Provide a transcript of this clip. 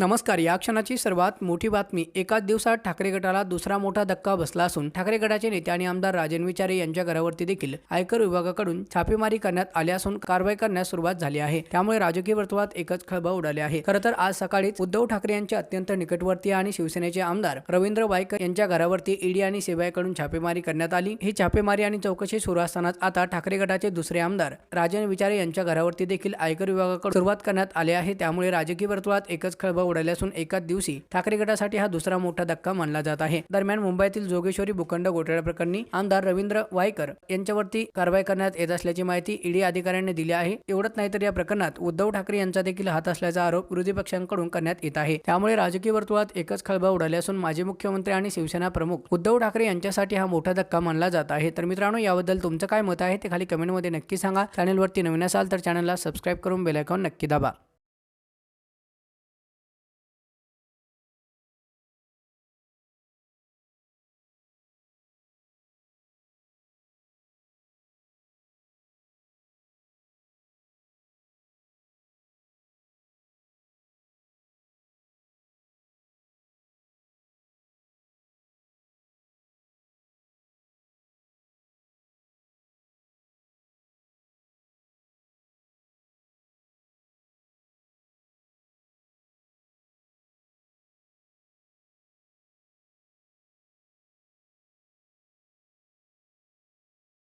नमस्कार या क्षणाची सर्वात मोठी बातमी. एकाच दिवसात ठाकरे गटाला दुसरा मोठा धक्का बसला असून ठाकरे गटाचे नेते आणि आमदार राजन विचारे यांच्या घरावरती देखील आयकर विभागाकडून छापेमारी करण्यात आली असून कारवाई करण्यास सुरुवात झाली आहे. त्यामुळे राजकीय वर्तुळात एकच खळबळ उडाली आहे. खरं तर आज सकाळी उद्धव ठाकरे यांचे अत्यंत निकटवर्तीय आणि शिवसेनेचे आमदार रवींद्र वायकर यांच्या घरावरती ईडी आणि सीबीआयकडून छापेमारी करण्यात आली. ही छापेमारी आणि चौकशी सुरू असतानाच आता ठाकरे गटाचे दुसरे आमदार राजन विचारे यांच्या घरावरती देखील आयकर विभागाकडून सुरुवात करण्यात आली आहे. त्यामुळे राजकीय वर्तुळात एकच खळबळ उडाले असून एकाच दिवशी ठाकरे गटासाठी हा दुसरा मोठा धक्का मानला जात आहे. दरम्यान मुंबईतील जोगेश्वरी भूखंड घोटाळ्या प्रकरणी आमदार रवींद्र वायकर यांच्यावरती कारवाई करण्यात येत असल्याची माहिती ईडी अधिकाऱ्यांनी दिली आहे. एवढंच नाही तर या प्रकरणात उद्धव ठाकरे यांचा देखील हात असल्याचा आरोप विरोधी पक्षांकडून करण्यात येत आहे. त्यामुळे राजकीय वर्तुळात एकच खळबळ उडाली असून माजी मुख्यमंत्री आणि शिवसेना प्रमुख उद्धव ठाकरे यांच्यासाठी हा मोठा धक्का मानला जात आहे. तर मित्रांनो याबद्दल तुमचं काय मत आहे ते खाली कमेंटमध्ये नक्की सांगा. चॅनलवरती नवीन असाल तर चॅनलला सबस्क्राईब करून बेलायकॉन नक्की दाबा.